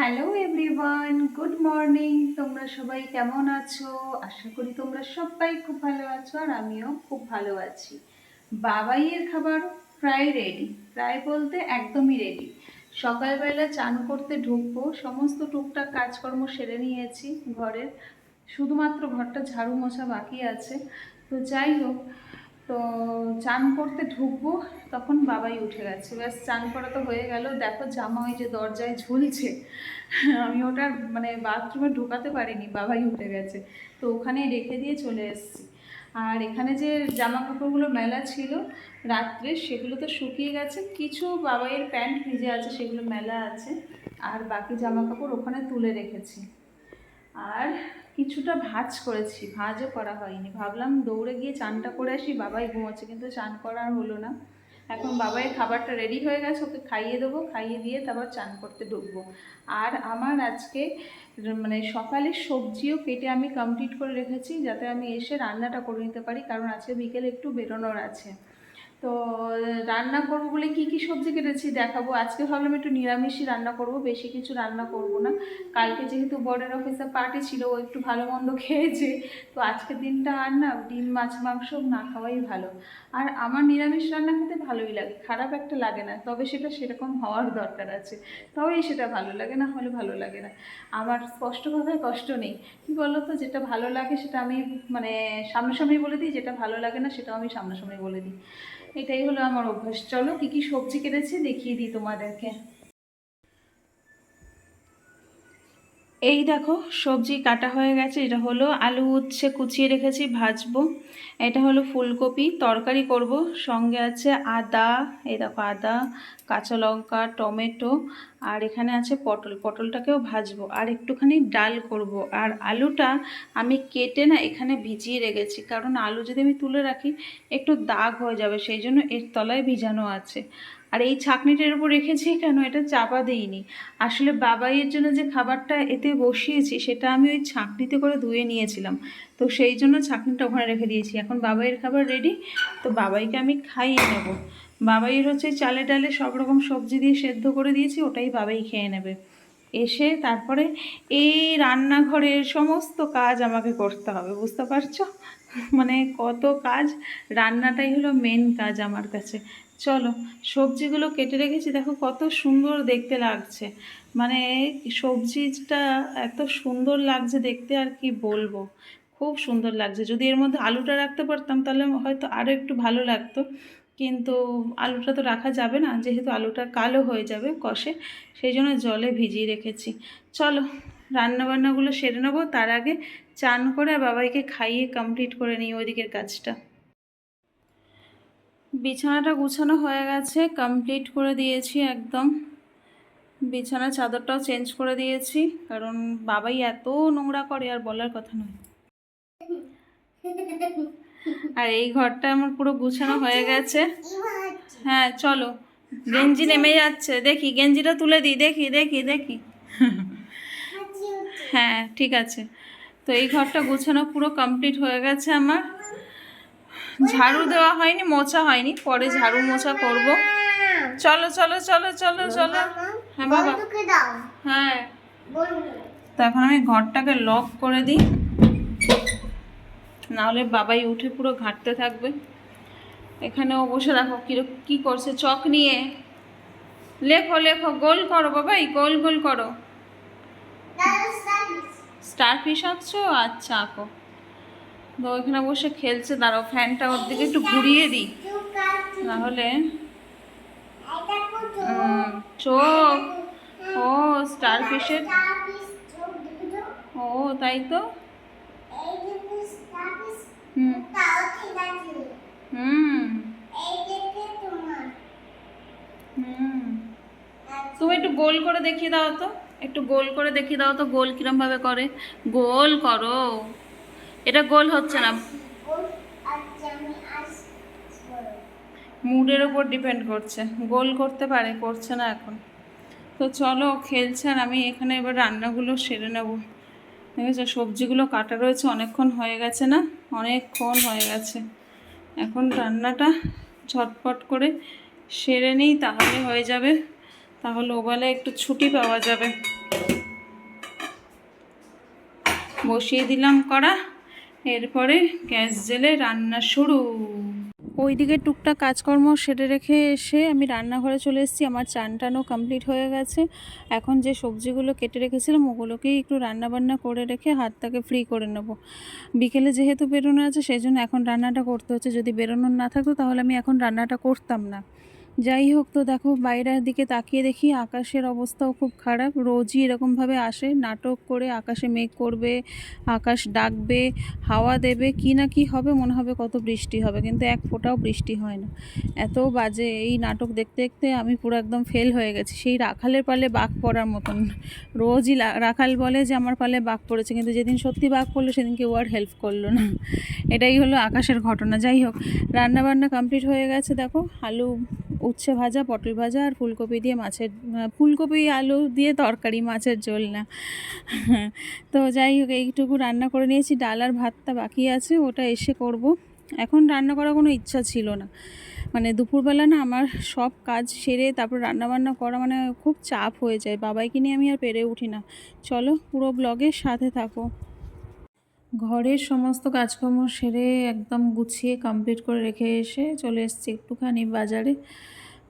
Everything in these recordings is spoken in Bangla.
হ্যালো এভরিওয়ান গুড মর্নিং তোমরা সবাই কেমন আছো? আশা করি তোমরা সবাই খুব ভালো আছো আর আমিও খুব ভালো আছি। বাবাইয়ের খাবার প্রায় রেডি প্রায় বলতে একদমই রেডি সকালবেলা চান করতে ঢুকবো। সমস্ত টুকটাক কাজকর্ম সেরে নিয়েছি ঘরের। শুধুমাত্র ঘরটা ঝাড়ু মোছা বাকি আছে। তো যাই হোক তো চান করতে ঢুকবো, তখন বাবাই উঠে গেছে। ব্যাস, চান করা তো হয়ে গেল। দেখো জামা ওই যে দরজায় ঝুলছে। আমি ওটা মানে বাথরুমে ঢোকাতে পারিনি, বাবাই উঠে গেছে। তো ওখানেই রেখে দিয়ে চলে এসেছি। আর এখানে যে জামা কাপড়গুলো মেলা ছিল রাত্রে, সেগুলো তো শুকিয়ে গেছে। কিছু বাবাইয়ের প্যান্ট ভিজে আছে, সেগুলো মেলা আছে। আর বাকি জামা কাপড় ওখানে তুলে রেখেছি। আর কিছুটা ভাজ করেছি, ভাজও করা হয়নি। ভাবলাম দৌড়ে গিয়ে চানটা করে আসি, বাবাই ঘুমোচ্ছে কিন্তু চান করা আর হলো না। এখন বাবাই খাবারটা রেডি হয়ে গেছে, ওকে খাইয়ে দেবো, খাইয়ে দিয়ে তারপর চান করতে ঢুকবো। আর আমার আজকে মানে সকালে সবজিও কেটে আমি কমপ্লিট করে রেখেছি, যাতে আমি এসে রান্নাটা করে নিতে পারি, কারণ আজকে বিকেলে একটু বেরোনোর আছে। তো, রান্না করব বলে কি কি সবজি কেটেছি দেখাবো। আজকে ভাবলাম একটু নিরামিষই রান্না করব, বেশি কিছু রান্না করব না। কালকে যেহেতু বর্ডার অফিসে পার্টি ছিল, ও একটু ভালো মন্দ খেয়েছে। তো আজকের দিনটা আর না, ডিম, মাছ, মাংস না খাওয়াই ভালো। আর আমার নিরামিষ রান্না খেতে ভালোই লাগে, খারাপ একটা লাগে না, তবে সেটা সেরকম হওয়ার দরকার আছে। তবেই সেটা ভালো লাগে, না হলে ভালো লাগে না। আমার স্পষ্ট কথায় কষ্ট নেই। কি বলো তো যেটা ভালো লাগে সেটা আমি মানে সামনাসামনি বলে দিই, যেটা ভালো লাগে না সেটাও আমি সামনাসামনি বলে দিই। এটাই হলো আমার অভ্যাস। চলো কি কি সবজি কেটেছি দেখিয়ে দিই তোমাদেরকে। এই দেখো, সবজি কাটা হয়ে গেছে। এটা হলো আলু উচ্ছে কুচিয়ে রেখেছি, ভাজবো। এটা হলো ফুলকপি, তরকারি করব। সঙ্গে আছে আদা, এই দেখো আদা, কাঁচা লঙ্কা, টমেটো, আর এখানে আছে পটল। পটলটাকেও ভাজবো। আর একটুখানি ডাল করব। আর আলুটা আমি কেটে না এখানে ভিজিয়ে রেখেছি। কারণ আলু যদি আমি তুলে রাখি, একটু দাগ হয়ে যাবে। সেই জন্য এর তলায় ভিজানো আছে। আর এই ছাকনিটার উপর রেখেছি কেন? এটা চাপা দিইনি। আসলে বাবাইয়ের জন্য যে খাবারটা এতে বসিয়েছি, সেটা আমি ওই ছাঁকনিতে করে ধুয়ে নিয়েছিলাম। তো সেই জন্য ছাঁকনিটা ওখানে রেখে দিয়েছি। এখন বাবাইয়ের খাবার রেডি তো বাবাইকে আমি খাইয়ে নেব। বাবাইয়ের হচ্ছে চালে ডালে সব রকম সবজি দিয়ে সেদ্ধ করে দিয়েছি, ওটাই বাবাই খেয়ে নেবে। এসে তারপরে এই রান্নাঘরের সমস্ত কাজ আমাকে করতে হবে, বুঝতে পারছ? মানে কত কাজ? রান্নাটাই হলো মেন কাজ আমার কাছে। চলো, সবজিগুলো কেটে রেখেছি, দেখো কত সুন্দর দেখতে লাগছে। মানে সবজিটা এত সুন্দর লাগছে দেখতে, আর কি বলব। খুব সুন্দর লাগছে। যদি এর মধ্যে আলুটা রাখতে পারতাম, তাহলে হয়তো আরও একটু ভালো লাগতো। কিন্তু আলুটা তো রাখা যাবে না, যেহেতু আলুটা কালো হয়ে যাবে কষে, সেই জন্য জলে ভিজিয়ে রেখেছি। চলো, রান্নাবান্নাগুলো সেরে নেব। তার আগে চান করে বাবাইকে খাইয়ে কমপ্লিট করে নিই ওইদিকের কাজটা। বিছানাটা গুছানো হয়ে গেছে কমপ্লিট করে দিয়েছি একদম। বিছানা চাদরটাও চেঞ্জ করে দিয়েছি, কারণ বাবাই এত নোংরা করে, আর বলার কথা নয়। আর এই ঘরটা আমার পুরো গুছানো হয়ে গেছে। হ্যাঁ চলো। গেঞ্জি নেমে যাচ্ছে। দেখি, গেঞ্জিটা তুলে দিই। দেখি দেখি দেখি। হ্যাঁ ঠিক আছে। তো এই ঘরটা গুছানো পুরো কমপ্লিট হয়ে গেছে আমার। ঝাড়ু দেওয়া হয়নি, মোছা হয়নি, পরে ঝাড়ু মোছা করব। চলো চলো চলো চলো চলো। হ্যাঁ বাবা। হ্যাঁ। তো এখন আমি ঘরটাকে লক করে দিই। নাহলে বাবাই উঠে পুরো ঘাঁটতে থাকবে। এখানেও বসে রাখো কিরো কী করছে, চক নিয়ে। লেখো লেখো, গোল করো বাবাই, গোল গোল করো। স্টার ফিশ আঁকছো? আচ্ছা আঁকো। তো ওইখানে বসে খেলছে, দাঁড়াও, ফ্যানটা ওর দিকে একটু ঘুরিয়ে দিই। নাহলে চোখ ও স্টার ফিশের ও, তাই তো? তুমি একটু গোল করে দেখিয়ে দাও তো, একটু গোল করে দেখিয়ে দাও তো, গোল কিরমভাবে করে। গোল করো। এটা গোল হচ্ছে না। মুডের ওপর ডিপেন্ড করছে। গোল করতে পারে, করছে না এখন। তো চলো খেলছে আর আমি এখানে এবার রান্নাগুলো সেরে নেব। ঠিক আছে সবজিগুলো কাটা রয়েছে, অনেকক্ষণ হয়ে গেছে না? অনেকক্ষণ হয়ে গেছে। এখন রান্নাটা ঝটপট করে সেরে নিই, তাহলে হয়ে যাবে। তাহলে ওবেলা একটু ছুটি পাওয়া যাবে। বসিয়ে দিলাম কড়া। এরপরে গ্যাস জেলে রান্না শুরু। ওই ওইদিকে টুকটাক কাজকর্ম সেরে রেখে এসে আমি রান্নাঘরে চলে এসেছি। আমার চান টানও কমপ্লিট হয়ে গেছে। এখন যে সবজিগুলো কেটে রেখেছিলাম, ওগুলোকেই একটু রান্না বান্না করে রেখে হাতটাকে ফ্রি করে নেব। বিকেলে যেহেতু বেরোনো আছে, সেই জন্য এখন রান্নাটা করতে হচ্ছে। যদি বেরোনোর না থাকতো, তাহলে আমি এখন রান্নাটা করতাম না। যাই হোক তো দেখো, বাইরের দিকে তাকিয়ে দেখি আকাশের অবস্থাও খুব খারাপ। রোজই এরকমভাবে আসে, নাটক করে আকাশে মেঘ করবে, আকাশ ডাকবে, হাওয়া দেবে, কি না কি হবে, মনে হবে কত বৃষ্টি হবে, কিন্তু এক ফোঁটাও বৃষ্টি হয় না। এত বাজে এই নাটক দেখতে দেখতে আমি পুরো একদম ফেল হয়ে গেছি। সেই রাখালের পালে বাঘ পড়ার মতন। রোজই রাখাল বলে যে, আমার পালে বাঘ পড়েছে, কিন্তু যেদিন সত্যি বাঘ পড়ল, সেদিন কেউ আর হেল্প করল না। এটাই হলো আকাশের ঘটনা। যাই হোক রান্না বান্না কমপ্লিট হয়ে গেছে। দেখো, আলু উচ্ছে ভাজা, পটল ভাজা আর ফুলকপি দিয়ে মাছের ফুলকপি, আলু দিয়ে তরকারি, মাছের ঝোল না। তো যাই হোক, এইটুকু রান্না করে নিয়েছি। ডাল আর ভাতটা বাকি আছে, ওটা এসে করব। এখন রান্না করার কোনো ইচ্ছা ছিল না। মানে দুপুরবেলা না আমার সব কাজ সেরে তারপর রান্না বান্না করা মানে খুব চাপ হয়ে যায়। বাবাইকে নিয়ে আমি আর পেরে উঠি না। চলো পুরো ব্লগের সাথে থাকো। ঘরের সমস্ত কাজকর্ম সেরে একদম গুছিয়ে কমপ্লিট করে রেখে এসে চলে এসেছি একটুখানি বাজারে।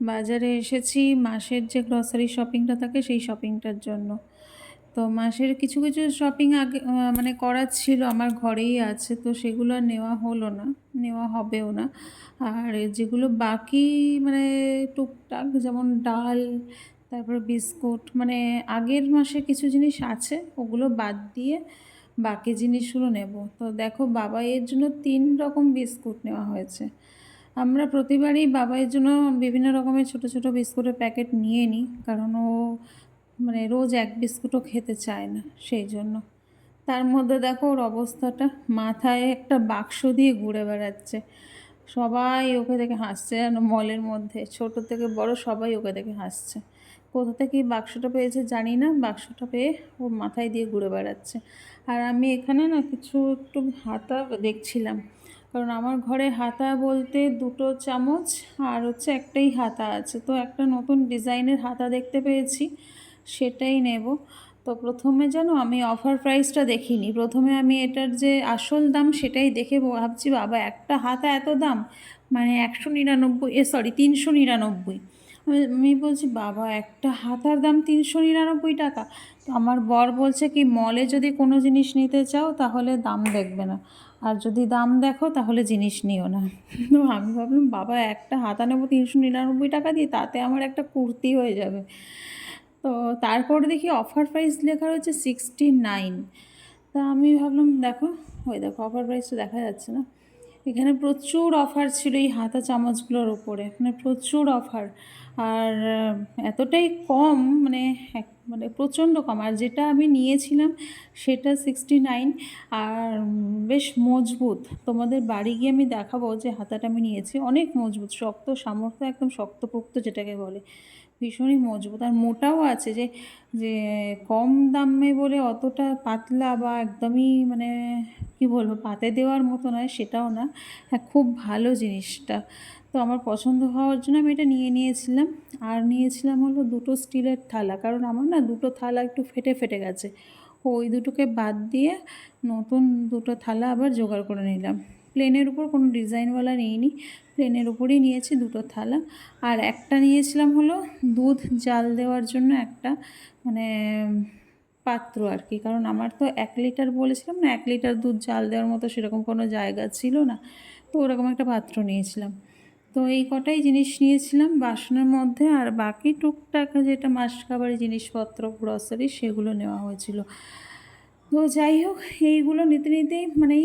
বাজারে এসেছি, মাসের যে গ্রসারি শপিংটা থাকে সেই শপিংটার জন্য। তো মাসের কিছু কিছু শপিং আগে মানে করার ছিল, আমার ঘরেই আছে, তো সেগুলো নেওয়া হলো না, নেওয়া হবেও না। আর যেগুলো বাকি মানে টুকটাক, যেমন ডাল, তারপরে বিস্কুট মানে আগের মাসে কিছু জিনিস আছে, ওগুলো বাদ দিয়ে বাকি জিনিসগুলো নেব। তো দেখো বাবাইয়ের জন্য তিন রকম বিস্কুট নেওয়া হয়েছে। আমরা প্রতিবারই বাবাইয়ের জন্য বিভিন্ন রকমের ছোট ছোট বিস্কুটের প্যাকেট নিয়ে নিই, কারণ ও মানে রোজ এক বিস্কুটও খেতে চায় না সেই জন্য। তার মধ্যে দেখো ওর অবস্থাটা, মাথায় একটা বাক্স দিয়ে ঘুরে বেড়াচ্ছে। সবাই ওকে দেখে হাসছে মলের মধ্যে। ছোট থেকে বড় সবাই ওকে দেখে হাসছে। কোথা থেকে বাক্সটা পেয়েছে জানি না, বাক্সটা পেয়ে ও মাথায় দিয়ে ঘুরে বেড়াচ্ছে। আর আমি এখানে না কিছু একটু হাতা দেখছিলাম। কারণ আমার ঘরে হাতা বলতে দুটো চামচ আর হচ্ছে একটাই হাতা আছে। তো একটা নতুন ডিজাইনের হাতা দেখতে পেয়েছি, সেটাই নেব। তো প্রথমে জানো আমি অফার প্রাইসটা দেখিনি। প্রথমে আমি এটার যে আসল দাম সেটাই দেখে ভাবছি, বাবা, একটা হাতা এত দাম? মানে একশো নিরানব্বই, এ সরি তিনশো নিরানব্বই। আমি- বলছি, বাবা, একটা হাতার দাম তিনশো নিরানব্বই টাকা? তো আমার বর বলছে কি, মলে যদি কোনো জিনিস নিতে চাও, তাহলে দাম দেখবে না। আর যদি দাম দেখো, তাহলে জিনিস নিও না। তো আমি ভাবলাম, বাবা, একটা হাতা নেব তিনশো নিরানব্বই টাকা দিয়ে, তাতে আমার একটা কুর্তি হয়ে যাবে। তো তারপর দেখি অফার প্রাইস লেখা রয়েছে সিক্সটি নাইন তা আমি ভাবলাম, দেখো, ওই দেখো অফার প্রাইস তো দেখা যাচ্ছে না। এখানে প্রচুর অফার ছিল এই হাতা চামচগুলোর ওপরে মানে প্রচুর অফার আর এতটাই কম মানে এক- মানে প্রচণ্ড কম। আর যেটা আমি নিয়েছিলাম সেটা সিক্সটি নাইন আর বেশ মজবুত। তোমাদের বাড়ি গিয়ে আমি দেখাবো যে হাতাটা আমি নিয়েছি। অনেক মজবুত, শক্ত সামর্থ্য, একদম শক্তপোক্ত যেটাকে বলে। ভীষণই মজবুত। আর মোটাও আছে যে যে কম দামে বলে অতটা পাতলা বা একদমই মানে কি বলব, পাতে দেওয়ার মতো নয়, সেটাও না। হ্যাঁ খুব ভালো জিনিসটা। তো আমার পছন্দ হওয়ার জন্য আমি এটা নিয়ে নিয়েছিলাম। আর নিয়েছিলাম হলো দুটো স্টিলের থালা। কারণ আমার না দুটো থালা একটু ফেটে ফেটে গেছে। ওই দুটোকে বাদ দিয়ে নতুন দুটো থালা আবার জোগাড় করে নিলাম। প্লেনের উপর কোনো ডিজাইনওয়ালা নিইনি। প্লেনের উপরেই নিয়েছি দুটো থালা। আর একটা নিয়েছিলাম হলো দুধ জাল দেওয়ার জন্য একটা মানে পাত্র আর কি। কারণ আমার তো এক লিটার বলেছিলাম না, এক লিটার দুধ জাল দেওয়ার মতো সেরকম কোনো জায়গা ছিল না। তো ওরকম একটা পাত্র নিয়েছিলাম। তো এই কটাই জিনিস নিয়েছিলাম বাসনের মধ্যে। আর বাকি টুকটাক যেটা মাস খাবারের জিনিসপত্র গ্রসারি সেগুলো নেওয়া হয়েছিল। তো যাই হোক, এইগুলো নিতে নিতেই মানে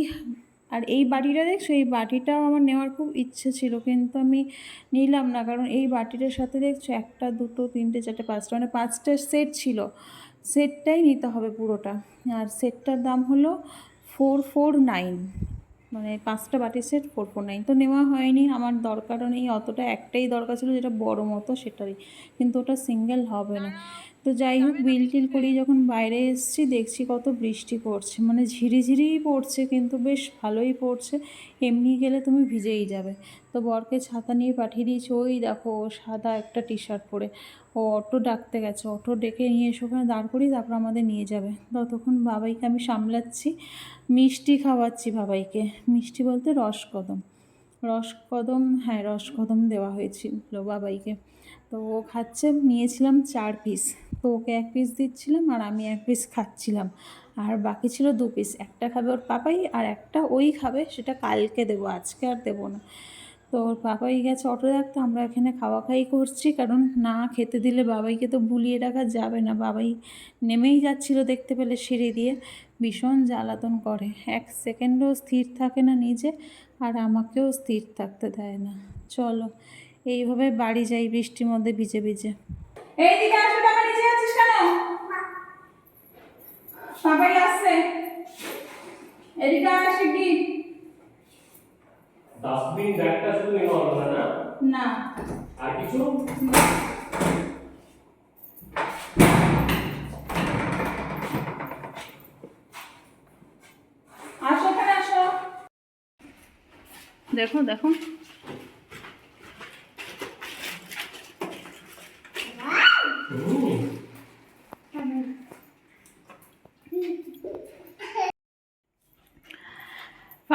আর এই বাটিটা দেখছ? এই বাটিটাও আমার নেওয়ার খুব ইচ্ছে ছিল, কিন্তু আমি নিলাম না। কারণ এই বাটিটার সাথে দেখছ, একটা, দুটো, তিনটে, চারটে, পাঁচটা মানে পাঁচটা সেট ছিল। সেটটাই নিতে হবে পুরোটা। আর সেটটার দাম হলো ফোর ফোর নাইন। মানে পাঁচটা বাটি সেট ফোর ফোর নাইন। তো নেওয়া হয়নি। আমার দরকারও নেই। অতটা একটাই দরকার ছিল যেটা বড় মতো, সেটারই। কিন্তু ওটা সিঙ্গেল হবে না। তো যাই হোক, বিল টিল করি যখন বাইরে এসছি, দেখছি কত বৃষ্টি পড়ছে। মানে ঝিরিঝিরিই পড়ছে, কিন্তু বেশ ভালোই পড়ছে। এমনি গেলে তুমি ভিজেই যাবে। তো বরকে ছাতা নিয়ে পাঠিয়ে দিয়েছি, ওই দেখো, ও সাদা একটা টি শার্ট পরে। ও অটো ডাকতে গেছে, অটো ডেকে নিয়ে এসে ওখানে দাঁড় করিয়ে তারপর আমাদের নিয়ে যাবে। ততক্ষণ বাবাইকে আমি সামলাচ্ছি, মিষ্টি খাওয়াচ্ছি বাবাইকে। মিষ্টি বলতে রসকদম। রসকদম হ্যাঁ রসকদম দেওয়া হয়েছিল বাবাইকে। তো ও খাচ্ছে, নিয়েছিলাম চার পিস তো ওকে এক পিস দিচ্ছিলাম আর আমি এক পিস খাচ্ছিলাম। আর বাকি ছিল দু পিস একটা খাবে ওর পাপাই আর একটা ওই খাবে। সেটা কালকে দেবো, আজকে আর দেবো না। তো ওর পাপাই গেছে অটো রাখতে আমরা এখানে খাওয়া খাই করছি। কারণ না খেতে দিলে বাবাইকে তো ভুলিয়ে রাখা যাবে না। বাবাই নেমেই যাচ্ছিল দেখতে পেলে সিঁড়ি দিয়ে। ভীষণ জ্বালাতন করে। এক সেকেন্ডও স্থির থাকে না নিজে। আর আমাকেও স্থির থাকতে দেয় না। চলো, এইভাবে বাড়ি যাই বৃষ্টির মধ্যে ভিজে ভিজে। এইদিকে আসো টাকা নিচে আছিস কেন? সবাই আসছে। এদিকে আসে কি ডাস্টবিন ব্যাগটা শুধু নেওয়া হলো না? না। আর কিছু? আসো এখানে আসো। দেখো দেখো।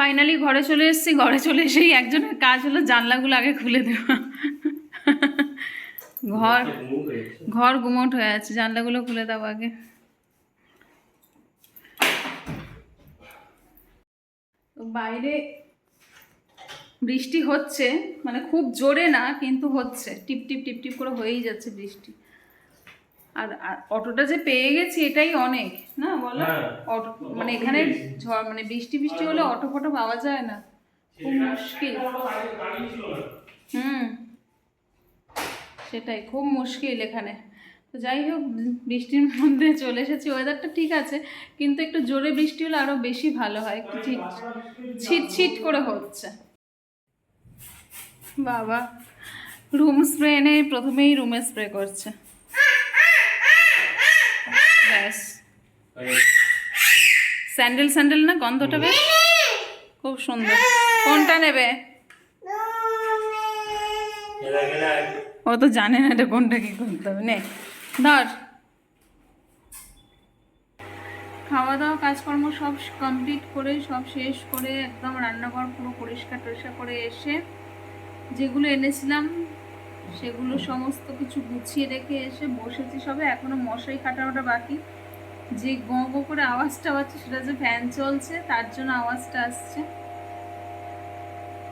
ফাইনালি ঘরে চলে এসেছি, ঘরে চলে এসেই একজনের কাজ হলো জানলাগুলো আগে খুলে দেওয়া। ঘর ঘর গুমোট হয়ে আছে, জানলাগুলো খুলে দাও আগে। বাইরে বৃষ্টি হচ্ছে মানে খুব জোরে না, কিন্তু হচ্ছে। টিপ টিপ টিপ টিপ করে হয়েই যাচ্ছে বৃষ্টি। আর অটোটা যে পেয়ে গেছি এটাই অনেক না বলো? হ্যাঁ। অটো মানে এখানে ঝড় মানে বৃষ্টি বৃষ্টি হলে অটো ফটো পাওয়া যায় না। খুব মুশকিল। হুম। সেটাই খুব মুশকিল এখানে। তো যাই হোক বৃষ্টির মধ্যে চলে এসেছি। ওয়েদারটা ঠিক আছে কিন্তু একটু জোরে বৃষ্টি হলে আরও বেশি ভালো হয়। একটু ছিট ছিট ছিট করে হচ্ছে। বাবা রুম স্প্রে এনে প্রথমেই রুমে স্প্রে করছে। ব্যাস। স্যান্ডেল স্যান্ডেল না? গন্ধটা বেশ? খুব সুন্দর। কোনটা নেবে? ও তো জানে না এটা কোনটা কি করতে হবে। নে ধর। খাওয়া দাওয়া কাজকর্ম সব কমপ্লিট করে সব শেষ করে একদম রান্নাঘর পুরো পরিষ্কার টরিষ্কার করে এসে যেগুলো এনেছিলাম সেগুলো সমস্ত কিছু গুছিয়ে রেখে এসে বসেছি সবে। এখনও মশারি কাটানোটা বাকি। যে গো করে আওয়াজটা পাচ্ছে সেটা যে ফ্যান চলছে, তার জন্য আওয়াজটা আসছে।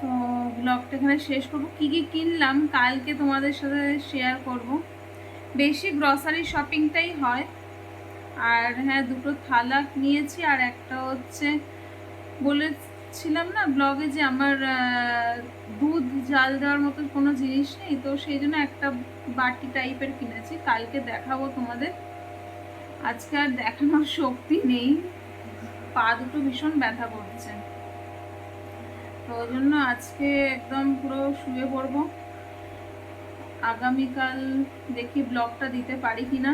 তো ব্লগটা এখানে শেষ করব। কী কী কিনলাম কালকে তোমাদের সাথে শেয়ার করব। বেশি গ্রসারি শপিংটাই হয়। আর হ্যাঁ দুটো থালা নিয়েছি আর একটা হচ্ছে বলেছিলাম না ব্লগে যে আমার দুধ জাল দেওয়ার মতো কোনো জিনিস নেই, তো সেই জন্য একটা বাটি টাইপের কিনেছি, কালকে দেখাবো তোমাদের। আজকে আর দেখানোর শক্তি নেই, পা দুটো ভীষণ ব্যথা করছে। তো ওই জন্য আজকে একদম পুরো শুয়ে পড়ব। আগামীকাল দেখি ব্লগটা দিতে পারি কিনা,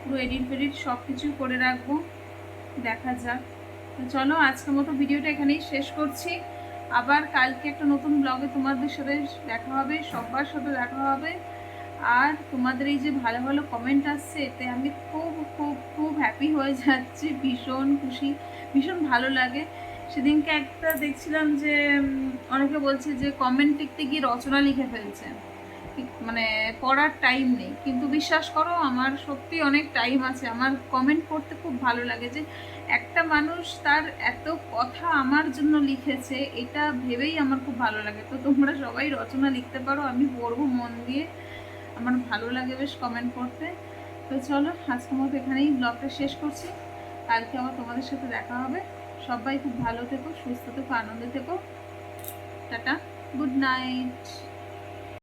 পুরো এডিট ফেডিট সব কিছু করে রাখব, দেখা যাক। চলো, আজকের মতো ভিডিওটা এখানেই শেষ করছি। আবার কালকে একটা নতুন ব্লগে তোমাদের সাথে দেখা হবে, সবার সাথে দেখা হবে। আর তোমাদের এই যে ভালো ভালো কমেন্ট আসছে, এতে আমি খুব খুব খুব হ্যাপি হয়ে যাচ্ছি, ভীষণ খুশি, ভীষণ ভালো লাগে। সেদিনকে একটা দেখছিলাম যে অনেকে বলছে যে কমেন্ট লিখতে গিয়ে রচনা লিখে ফেলছে। মানে পড়ার টাইম নেই। কিন্তু বিশ্বাস করো, আমার সত্যি অনেক টাইম আছে। আমার কমেন্ট করতে খুব ভালো লাগে যে, একটা মানুষ তার এত কথা আমার জন্য লিখেছে, এটা ভেবেই আমার খুব ভালো লাগে। তো তোমরা সবাই রচনা লিখতে পারো, আমি পড়ব মন দিয়ে। আমার ভালো লাগে বেশ কমেন্ট করতে তো চলো, আজকের মতো এখানেই ব্লগটা শেষ করছি। কালকে আবার তোমাদের সাথে দেখা হবে। সবাই খুব ভালো থেকো, সুস্থ থেকো, আনন্দে থেকো। Tata good night